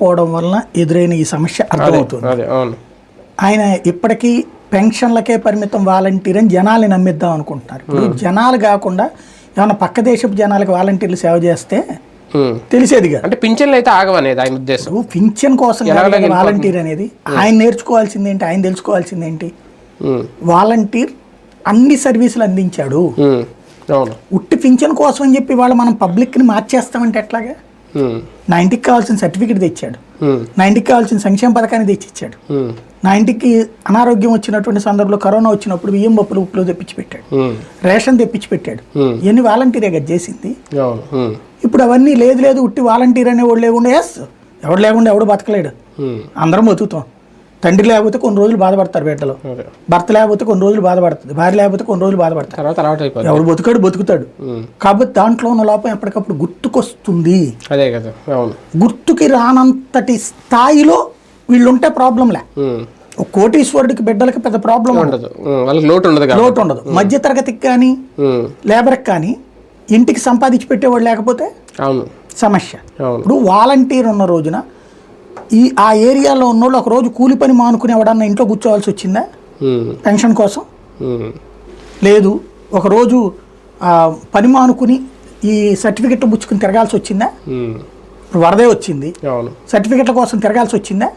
లేకపోవడం వలన ఎదురైన ఈ సమస్య అర్థమవుతుంది. ఆయన ఇప్పటికీ పెన్షన్లకే పరిమితం వాలంటీర్ అని జనాల్ని నమ్మిద్దాం అనుకుంటున్నారు. ఇప్పుడు జనాలు కాకుండా ఏమైనా పక్క దేశపు జనాలకు వాలంటీర్లు సేవ చేస్తే. తెలిసేదిగా అంటే పింఛన్లు అయితే ఆగవనేది ఆయన ఉద్దేశం. పింఛన్ కోసం వాలంటీర్ అనేది ఆయన నేర్చుకోవాల్సింది ఏంటి ఆయన తెలుసుకోవాల్సింది ఏంటి. వాలంటీర్ అన్ని సర్వీసులు అందించాడు. ఉట్టి పింఛన్ కోసం అని చెప్పి వాళ్ళు మనం పబ్లిక్ని మార్చేస్తామంటే ఎట్లాగా. నా ఇంటికి కావాల్సిన సర్టిఫికేట్ తెచ్చాడు ఉమ్. నా ఇంటికి కావాల్సిన సంక్షేమ పథకాన్ని తెచ్చిచ్చాడు ఉమ్. నా ఇంటికి అనారోగ్యం వచ్చినటువంటి సందర్భంలో కరోనా వచ్చినప్పుడు బియ్యం పప్పులు ఉప్పులు తెప్పించి పెట్టాడు. రేషన్ తెప్పించి పెట్టాడు Hmm. ఇవన్నీ వాలంటీరే కదా చేసింది. ఇప్పుడు అవన్నీ లేదు లేదు ఉట్టి వాలంటీర్ అనేవాడు లేకుండా ఎస్ ఎవడు లేకుండా ఎవడు బతకలేడు. అందరం బతుకుతాం తండ్రి లేకపోతే కొన్ని రోజులు బాధపడతారు బిడ్డలు. భర్త లేకపోతే కొన్ని రోజులు బాధపడుతుంది. భార్య లేకపోతే కొన్ని రోజులు బాధపడతారు ఎవడు బతుకాడు బతుకుతాడు. కాబట్టి దాంట్లో ఉన్న లోపం ఎప్పటికప్పుడు గుర్తుకొస్తుంది. అదే కదా గుర్తుకి రానంతటి స్థాయిలో వీళ్ళుంటే ప్రాబ్లంలే కోటీశ్వరుడికి బిడ్డలకి పెద్ద ప్రాబ్లం ఉండదు. వాళ్ళకి లోటు ఉండదు లోటు ఉండదు. మధ్య తరగతికి కానీ. లేబర్కి కానీ ఇంటికి సంపాదించి పెట్టేవాడు లేకపోతే సమస్య. ఇప్పుడు వాలంటీర్ ఉన్న రోజున ఈ ఆ ఏరియాలో ఉన్న వాళ్ళు ఒక రోజు కూలి పని మానుకుని ఎవడన్నా ఇంట్లో కూర్చోవాల్సి వచ్చిందా. పెన్షన్ కోసం. లేదు. ఒకరోజు పని మానుకుని ఈ సర్టిఫికెట్ పుచ్చుకుని తిరగాల్సి వచ్చిందా. ఇప్పుడు వరదే వచ్చింది. సర్టిఫికెట్ల కోసం తిరగాల్సి వచ్చిందా?